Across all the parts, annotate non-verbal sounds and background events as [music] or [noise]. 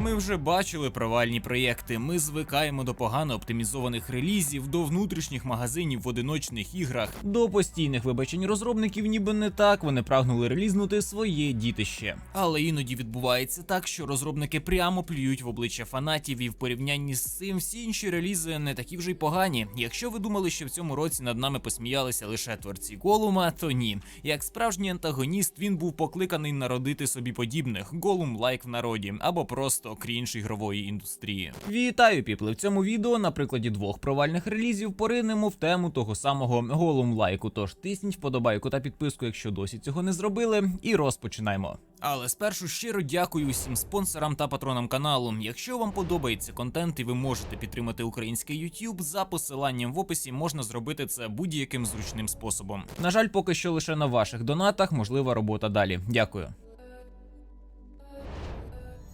Ми вже бачили провальні проєкти. Ми звикаємо до погано оптимізованих релізів, до внутрішніх магазинів в одиночних іграх, до постійних вибачень розробників, ніби не так вони прагнули релізнути своє дітище. Але іноді відбувається так, що розробники прямо плюють в обличчя фанатів, і в порівнянні з цим всі інші релізи не такі вже й погані. Якщо ви думали, що в цьому році над нами посміялися лише творці Голума, то ні. Як справжній антагоніст, він був покликаний народити собі подібних голум лайк в народі або просто крінж ігрової індустрії. Вітаю, піпли! В цьому відео на прикладі двох провальних релізів поринемо в тему того самого голум лайку. Тож тисніть вподобайку та підписку, якщо досі цього не зробили, і розпочинаємо. Але спершу щиро дякую усім спонсорам та патронам каналу. Якщо вам подобається контент і ви можете підтримати український YouTube, за посиланням в описі можна зробити це будь-яким зручним способом. На жаль, поки що лише на ваших донатах можлива робота далі. Дякую.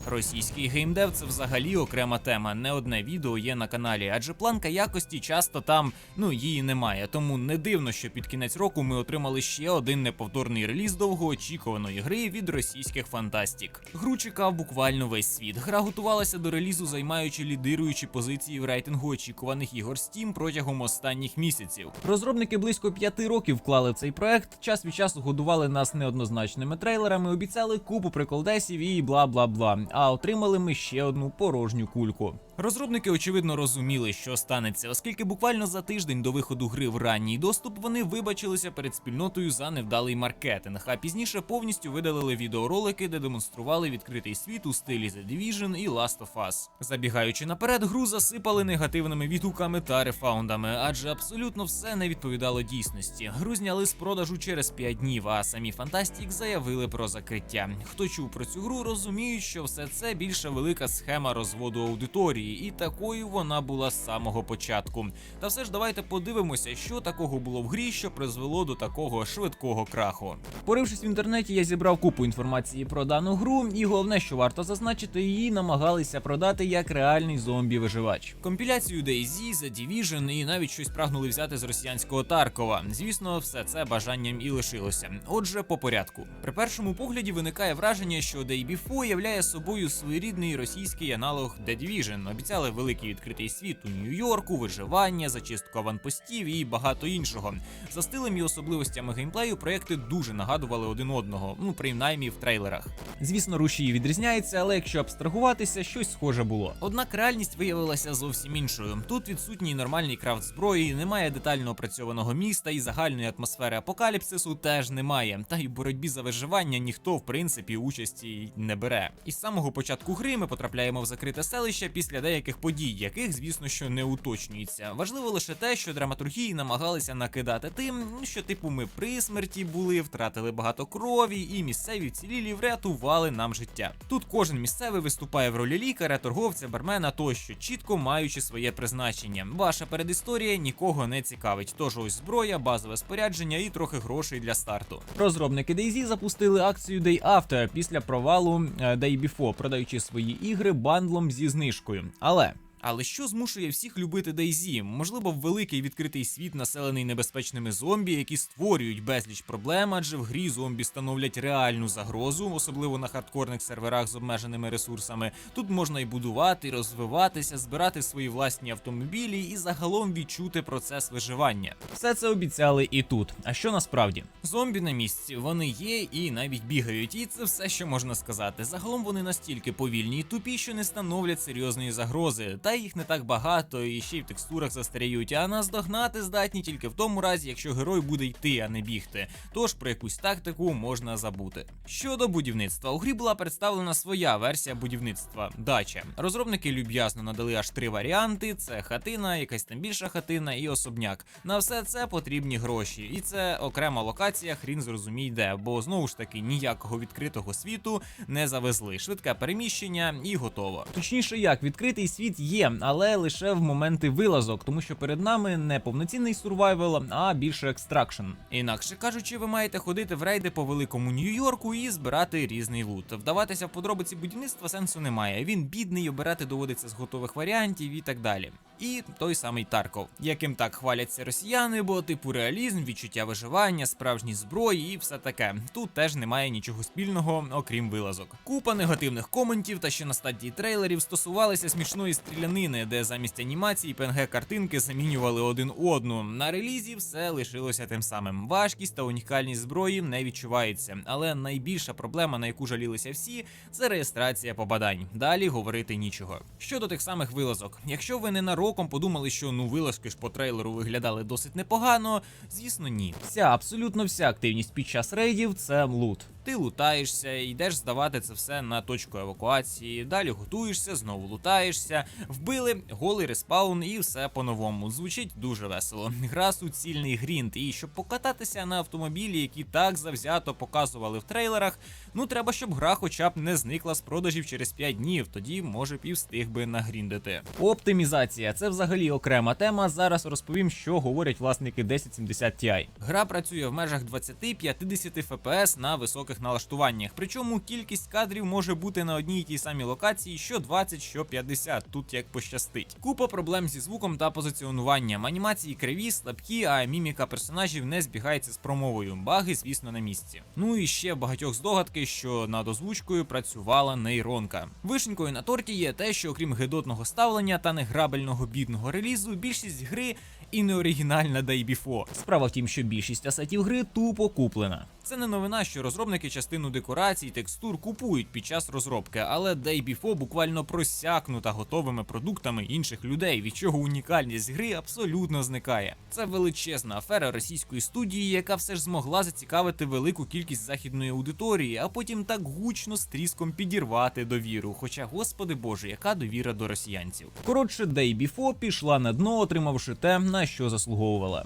Російський геймдев це взагалі окрема тема. Не одне відео є на каналі, адже планка якості часто там ну її немає. Тому не дивно, що під кінець року ми отримали ще один неповторний реліз довгоочікуваної гри від російських фантастік. Гру чекав буквально весь світ. Гра готувалася до релізу, займаючи лідируючі позиції в рейтингу очікуваних ігор Steam протягом останніх місяців. Розробники близько п'яти років вклали в цей проект. Час від часу годували нас неоднозначними трейлерами, обіцяли купу приколдесів і бла бла бла. А отримали ми ще одну порожню кульку. Розробники очевидно розуміли, що станеться, оскільки буквально за тиждень до виходу гри в ранній доступ вони вибачилися перед спільнотою за невдалий маркетинг, а пізніше повністю видалили відеоролики, де демонстрували відкритий світ у стилі The Division і Last of Us. Забігаючи наперед, гру засипали негативними відгуками та рефаундами, адже абсолютно все не відповідало дійсності. Гру зняли з продажу через 5 днів, а самі Fantastic заявили про закриття. Хто чув про цю гру, розуміють, що все це більше велика схема розводу аудиторії, і такою вона була з самого початку. Та все ж давайте подивимося, що такого було в грі, що призвело до такого швидкого краху. Порившись в інтернеті, я зібрав купу інформації про дану гру, і головне, що варто зазначити, її намагалися продати як реальний зомбі-виживач. Компіляцію DayZ, The Division і навіть щось прагнули взяти з росіянського Таркова. Звісно, все це бажанням і лишилося. Отже, по порядку. При першому погляді виникає враження, що Day Before являє собою своєрідний російський аналог The Division. Обіцяли великий відкритий світ у Нью-Йорку, виживання, зачистку аванпостів і багато іншого. За стилем і особливостями геймплею проекти дуже нагадували один одного, ну принаймні в трейлерах. Звісно, рушії відрізняються, але якщо абстрагуватися, щось схоже було. Однак реальність виявилася зовсім іншою. Тут відсутній нормальний крафт зброї, немає детально опрацьованого міста і загальної атмосфери апокаліпсису теж немає. Та й боротьбі за виживання ніхто в принципі участі не бере. І з самого початку гри ми потрапляємо в закрите селище після деяких подій, яких, звісно, що не уточнюється. Важливо лише те, що драматургії намагалися накидати тим, що типу ми при смерті були, втратили багато крові, і місцеві вцілілі врятували нам життя. Тут кожен місцевий виступає в ролі лікаря, торговця, бармена тощо, чітко маючи своє призначення. Ваша передісторія нікого не цікавить. Тож ось зброя, базове спорядження і трохи грошей для старту. Розробники DayZ запустили акцію Day After після провалу е, Day Before, продаючи свої ігри бандлом зі знижкою. Але. Але що змушує всіх любити DayZ? Можливо, великий відкритий світ, населений небезпечними зомбі, які створюють безліч проблем, адже в грі зомбі становлять реальну загрозу, особливо на хардкорних серверах з обмеженими ресурсами. Тут можна і будувати, і розвиватися, збирати свої власні автомобілі і загалом відчути процес виживання. Все це обіцяли і тут. А що насправді? Зомбі на місці вони є і навіть бігають, і це все, що можна сказати. Загалом вони настільки повільні і тупі, що не становлять серйозної загрози. Та їх не так багато, і ще й в текстурах застаріють, а наздогнати здатні тільки в тому разі, якщо герой буде йти, а не бігти. Тож про якусь тактику можна забути. Щодо будівництва, у грі була представлена своя версія будівництва дача. Розробники люб'язно надали аж три варіанти: це хатина, якась там більша хатина і особняк. На все це потрібні гроші, і це окрема локація, хрін зрозумій де, бо знову ж таки ніякого відкритого світу не завезли. Швидке переміщення і готово. Точніше, як відкритий світ є є, але лише в моменти вилазок, тому що перед нами не повноцінний сурвайвел, а більше екстракшн. Інакше кажучи, ви маєте ходити в рейди по великому Нью-Йорку і збирати різний лут. Вдаватися в подробиці будівництва сенсу немає. Він бідний, обирати доводиться з готових варіантів і так далі. І той самий Тарков, яким так хваляться росіяни, бо типу реалізм, відчуття виживання, справжні зброї і все таке. Тут теж немає нічого спільного, окрім вилазок. Купа негативних коментів та ще на стадії трейлерів стосувалися смішної стрілянини, де замість анімації PNG картинки замінювали один одну. На релізі все лишилося тим самим. Важкість та унікальність зброї не відчувається, але найбільша проблема, на яку жалілися всі, це реєстрація попадань. Далі говорити нічого. Щодо тих самих вилазок, якщо ви ненароком подумали, що ну вилазки ж по трейлеру виглядали досить непогано, звісно, ні. Вся абсолютно вся активність під час рейдів це лут. Ти лутаєшся, йдеш здавати це все на точку евакуації. Далі готуєшся, знову лутаєшся. Вбили голий респаун і все по-новому. Звучить дуже весело. Гра суцільний грінт. І щоб покататися на автомобілі, які так завзято показували в трейлерах, ну треба, щоб гра хоча б не зникла з продажів через 5 днів. Тоді може б і встиг би нагріндити. Оптимізація це взагалі окрема тема. Зараз розповім, що говорять власники 1070 Ti. Гра працює в межах 20-50 FPS на високих налаштуваннях. Причому кількість кадрів може бути на одній і тій самій локації що 20, що 50, тут як пощастить. Купа проблем зі звуком та позиціонуванням. Анімації криві, слабкі, а міміка персонажів не збігається з промовою. Баги, звісно, на місці. Ну і ще багатьох здогадки, що над озвучкою працювала нейронка. Вишенькою на торті є те, що окрім гидотного ставлення та неграбельного бідного релізу, більшість гри і не оригінальна Day Before. Справа в тім, що більшість асетів гри тупо куплена. Це не новина, що розробники частину декорацій, текстур купують під час розробки, але Day Before буквально просякнута готовими продуктами інших людей, від чого унікальність гри абсолютно зникає. Це величезна афера російської студії, яка все ж змогла зацікавити велику кількість західної аудиторії, а потім так гучно з тріском підірвати довіру. Хоча, господи боже, яка довіра до росіянців. Коротше, Day Before пішла на дно, отримавши те, на що заслуговувала.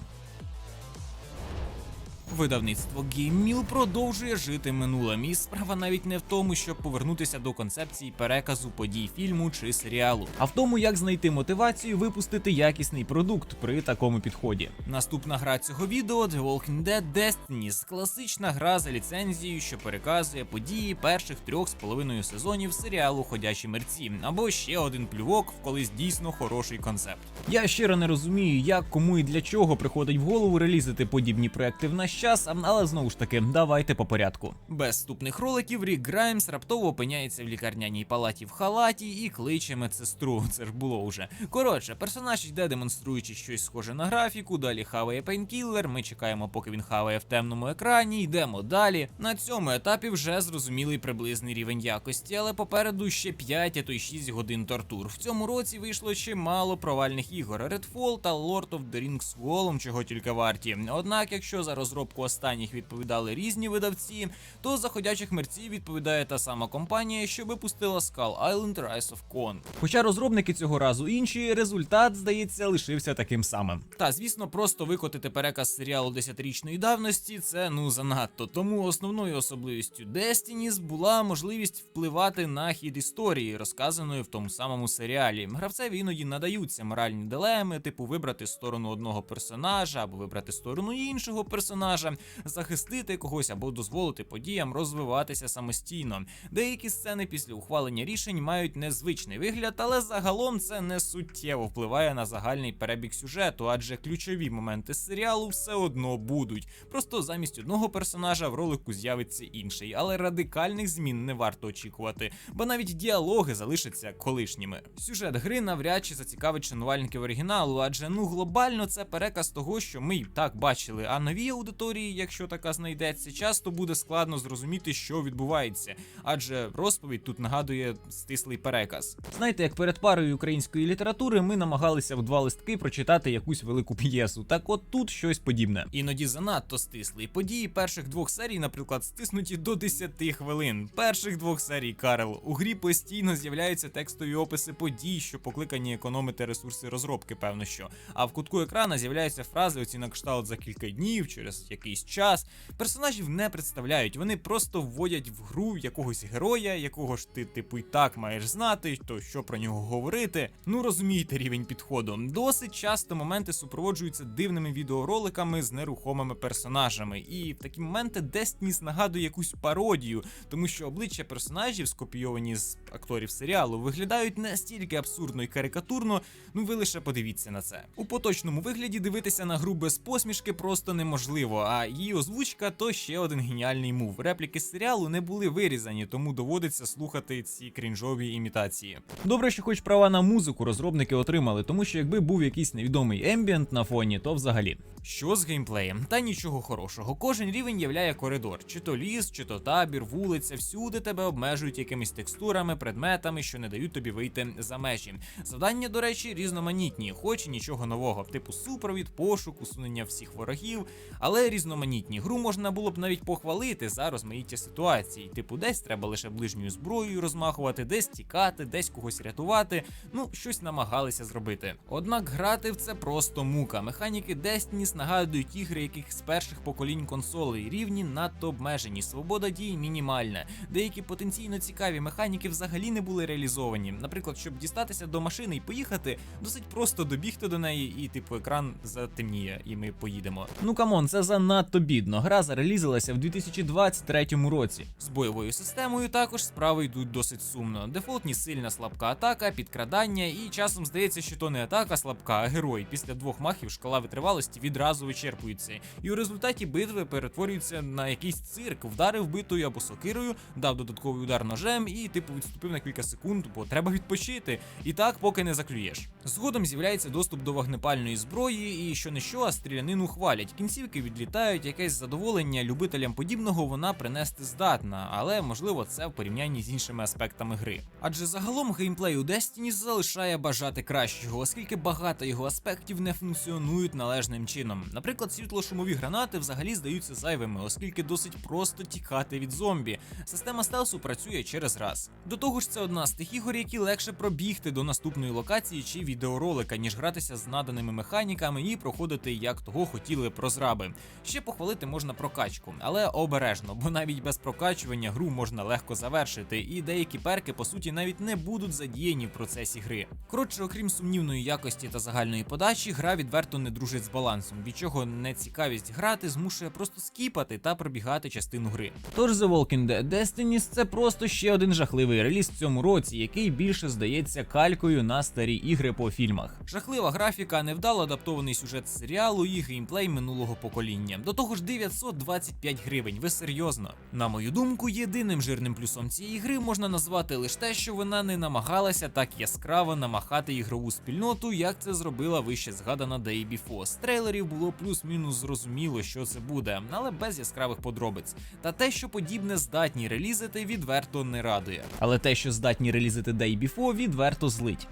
Видавництво GameMill продовжує жити минулим, і справа навіть не в тому, щоб повернутися до концепції переказу подій фільму чи серіалу, а в тому, як знайти мотивацію випустити якісний продукт при такому підході. Наступна гра цього відео The Walking Dead Destinies – класична гра за ліцензією, що переказує події перших трьох з половиною сезонів серіалу Ходячі мерці, або ще один плювок в колись дійсно хороший концепт. Я щиро не розумію, як кому і для чого приходить в голову релізити подібні проекти в наш час, але знову ж таки, давайте по порядку. Без вступних роликів Рік Граймс раптово опиняється в лікарняній палаті в халаті і кличе медсестру. [laughs] Це ж було вже. Коротше, персонаж йде, демонструючи щось схоже на графіку. Далі хаває пейнкілер. Ми чекаємо, поки він хаває в темному екрані. Йдемо далі. На цьому етапі вже зрозумілий приблизний рівень якості, але попереду ще 5, а то й 6 годин тортур. В цьому році вийшло чимало провальних ігор Redfall та Lord of the Rings Golem, чого тільки варті. Однак, якщо за розробку останніх відповідали різні видавці, то за ходячих мерців відповідає та сама компанія, що випустила Skull Island Rise of Kong. Хоча розробники цього разу інші, результат, здається, лишився таким самим. Та звісно, просто викотити переказ серіалу 10-річної давності це ну занадто. Тому основною особливістю Destinies була можливість впливати на хід історії, розказаної в тому самому серіалі. Гравцеві іноді надаються моральні дилеми, типу вибрати сторону одного персонажа або вибрати сторону іншого персонажа, захистити когось або дозволити подіям розвиватися самостійно. Деякі сцени після ухвалення рішень мають незвичний вигляд, але загалом це не суттєво впливає на загальний перебіг сюжету, адже ключові моменти серіалу все одно будуть. Просто замість одного персонажа в ролику з'явиться інший, але радикальних змін не варто очікувати, бо навіть діалоги залишаться колишніми. Сюжет гри навряд чи зацікавить шанувальників оригіналу, адже ну глобально це переказ того, що ми і так бачили. А новій аудиторії, якщо така знайдеться, часто буде складно зрозуміти, що відбувається, адже розповідь тут нагадує стислий переказ. Знаєте, як перед парою української літератури ми намагалися в два листки прочитати якусь велику п'єсу. Так от тут щось подібне. Іноді занадто стислий. Події перших двох серій, наприклад, стиснуті до 10 хвилин. Перших двох серій Карл у грі постійно з'являються текстові описи подій, що покликані економити ресурси розробки, певно що. А в кутку екрана з'являються фрази оці на кшталт за кілька днів, через якийсь час. Персонажів не представляють, вони просто вводять в гру якогось героя, якого ж ти, типу, і так маєш знати, то що про нього говорити. Ну розумієте рівень підходу. Досить часто моменти супроводжуються дивними відеороликами з нерухомими персонажами. І в такі моменти Destiny нагадує якусь пародію, тому що обличчя персонажів, скопійовані з акторів серіалу, виглядають настільки абсурдно і карикатурно. Ну ви лише подивіться на це. У поточному вигляді дивитися на гру без посмішки просто неможливо. А її озвучка то ще один геніальний мув. Репліки з серіалу не були вирізані, тому доводиться слухати ці крінжові імітації. Добре, що хоч права на музику розробники отримали, тому що якби був якийсь невідомий ембієнт на фоні, то взагалі. Що з геймплеєм? Та нічого хорошого. Кожен рівень являє коридор, чи то ліс, чи то табір, вулиця, всюди тебе обмежують якимись текстурами, предметами, що не дають тобі вийти за межі. Завдання, до речі, різноманітні, хоч і нічого нового, типу супровід, пошук, усунення всіх ворогів, але різноманітні. Гру можна було б навіть похвалити за розмаїття ситуацій. Типу, десь треба лише ближньою зброєю розмахувати, десь тікати, десь когось рятувати. Ну, щось намагалися зробити. Однак грати в це просто мука. Механіки Destiny нагадують ігри, яких з перших поколінь консолей рівні надто обмежені. Свобода дій мінімальна. Деякі потенційно цікаві механіки взагалі не були реалізовані. Наприклад, щоб дістатися до машини і поїхати, досить просто добігти до неї, і типу екран затемніє, і ми поїдемо. Ну камон, це занадто бідно. Гра зарелізилася в 2023 році. З бойовою системою також справи йдуть досить сумно. Дефолтні сильна слабка атака, підкрадання, і часом здається, що то не атака слабка, а герой. Після двох махів шкала витривалості відразу вичерпується. І у результаті битви перетворюється на якийсь цирк, вдарив битою або сокирою, дав додатковий удар ножем і типу відступив на кілька секунд, бо треба відпочити. І так, поки не заклюєш. Згодом з'являється доступ до вогнепальної зброї, і що не що, а стрілянину хвалять. Кінцівки відлітають, якесь задоволення любителям подібного вона принести здатна, але можливо це в порівнянні з іншими аспектами гри. Адже загалом геймплей у Destiny залишає бажати кращого, оскільки багато його аспектів не функціонують належним чином. Наприклад, світлошумові гранати взагалі здаються зайвими, оскільки досить просто тікати від зомбі. Система стелсу працює через раз. До того ж, це одна з тих ігор, які легше пробігти до наступної локації чи відеоролика, ніж гратися з наданими механіками і проходити як того хотіли прозраби. Ще похвалити можна прокачку, але обережно, бо навіть без прокачування гру можна легко завершити, і деякі перки по суті навіть не будуть задіяні в процесі гри. Коротше, окрім сумнівної якості та загальної подачі, гра відверто не дружить з балансом, від чого нецікавість грати змушує просто скіпати та пробігати частину гри. Тож The Walking Dead Destiny це просто ще один жахливий реліз в цьому році, який більше здається калькою на старі ігри по фільмах. Жахлива графіка, невдало адаптований сюжет серіалу і геймплей минулого покоління. До того ж, 925 гривень. Ви серйозно? На мою думку, єдиним жирним плюсом цієї гри можна назвати лише те, що вона не намагалася так яскраво намахати ігрову спільноту, як це зробила вище згадана Day Before. З трейлерів було плюс-мінус зрозуміло, що це буде, але без яскравих подробиць. Та те, що подібне здатні релізити, відверто не радує. Але те, що здатні релізити Day Before, відверто злить.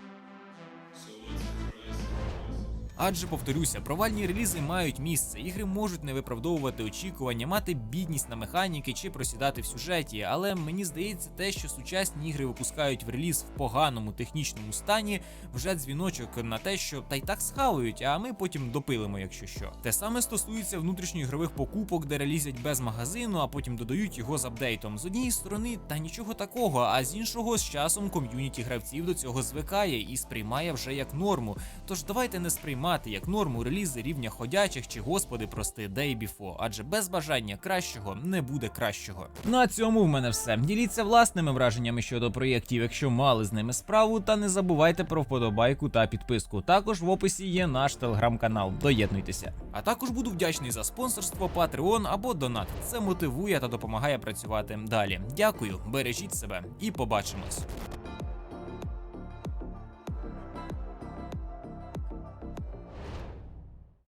Адже повторюся, провальні релізи мають місце. Ігри можуть не виправдовувати очікування, мати бідність на механіки чи просідати в сюжеті. Але мені здається, те, що сучасні ігри випускають в реліз в поганому технічному стані, вже дзвіночок на те, що та й так схавають, а ми потім допилимо, якщо що. Те саме стосується внутрішньоігрових покупок, де релізять без магазину, а потім додають його з апдейтом. З однієї сторони, та нічого такого, а з іншого з часом ком'юніті гравців до цього звикає і сприймає вже як норму. Тож давайте не сприймати як норму релізи рівня ходячих чи господи прости Day Before, адже без бажання кращого не буде кращого. На цьому в мене все. Діліться власними враженнями щодо проєктів, якщо мали з ними справу, та не забувайте про вподобайку та підписку. Також в описі є наш телеграм-канал. Доєднуйтеся. А також буду вдячний за спонсорство, Patreon або донат. Це мотивує та допомагає працювати далі. Дякую, бережіть себе і побачимось.